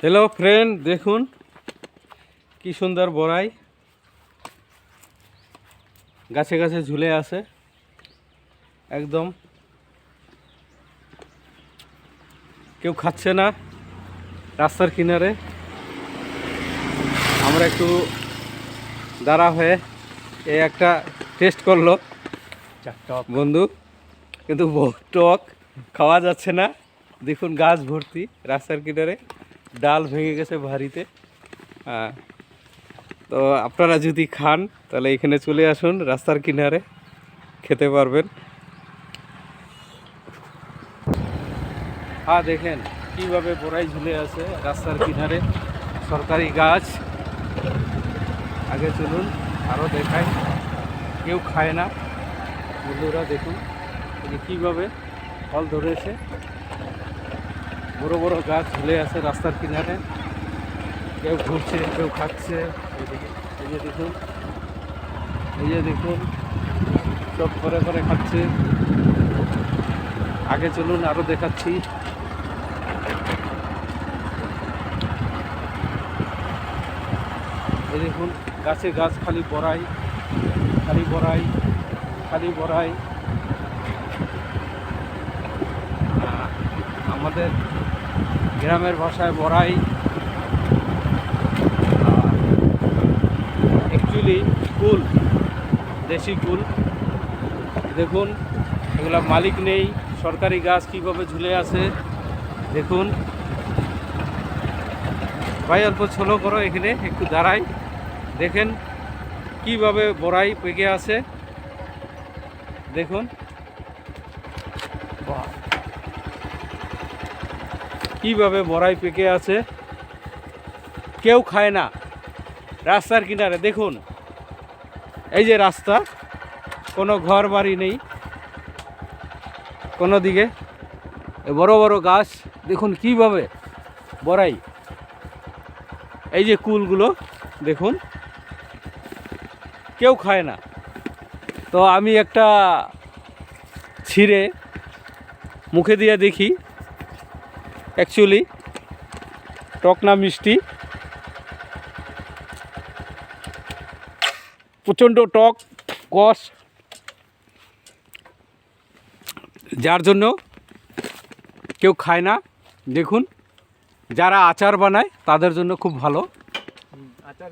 Hello friend দেখুন কি সুন্দর বড়াই। গাছে গাছে ঝুলে আছে একদম। কেউ খাচ্ছে না রাস্তার কিনারে। আমরা একটু দাঁড়া হয়ে এ একটা টেস্ট করল। বন্ধু কিন্তু টক খাওয়া যাচ্ছে না। দেখুন গাছ ভর্তি রাস্তার কিনারে। ডাল ভেঙে গেছে ভারিতে তো আপনারা যদি খান, তাহলে এখানে চলে আসুন রাস্তার কিনারে, খেতে পারবেন। হ্যাঁ দেখেন কীভাবে বড়াই ঝুলে আছে রাস্তার কিনারে। সরকারি গাছ। আগে চলুন আরও দেখাই। কেউ খায় না। বন্ধুরা দেখুন কীভাবে ফল ধরেছে। বড় বড় গাছ ঝুলে আছে রাস্তার কিনারে। কেউ ঘুরছে, কেউ খাচ্ছে। এই যে দেখুন। এই যে দেখুন সব করে করে খাচ্ছে। আগে চলুন আরও দেখাচ্ছি। এই দেখুন, গাছে গাছ, খালি বড়াই খালি বড়াই খালি বড়াই। আমাদের গ্রামের ভাষায় বড়াই। অ্যাকচুয়ালি কুল, দেশি কুল। দেখুন, এগুলা মালিক নেই, সরকারি গাছ কীভাবে ঝুলে আছে, দেখুন। ভাই, অল্প ছোলো করো এখানে, একটু দাঁড়াই। দেখেন কীভাবে বড়াই পেকে আছে। দেখুন। বাহ। কীভাবে বড়াই পেকে আছে? কেউ খায় না। রাস্তার কিনারে, দেখুন। এই যে রাস্তা, কোনো ঘর বাড়ি নেই। কোনো দিকে। বড় বড় গাছ, দেখুন কীভাবে বড়াই। এই যে কুলগুলো, দেখুন। কেউ খায় না। তো আমি একটা ছিঁড়ে মুখে দিয়ে দেখি। অ্যাকচুয়ালি টক না মিষ্টি। প্রচণ্ড টক, কষ। যার জন্য কেউ খায় না। দেখুন, যারা আচার বানায় তাদের জন্য খুব ভালো। আচার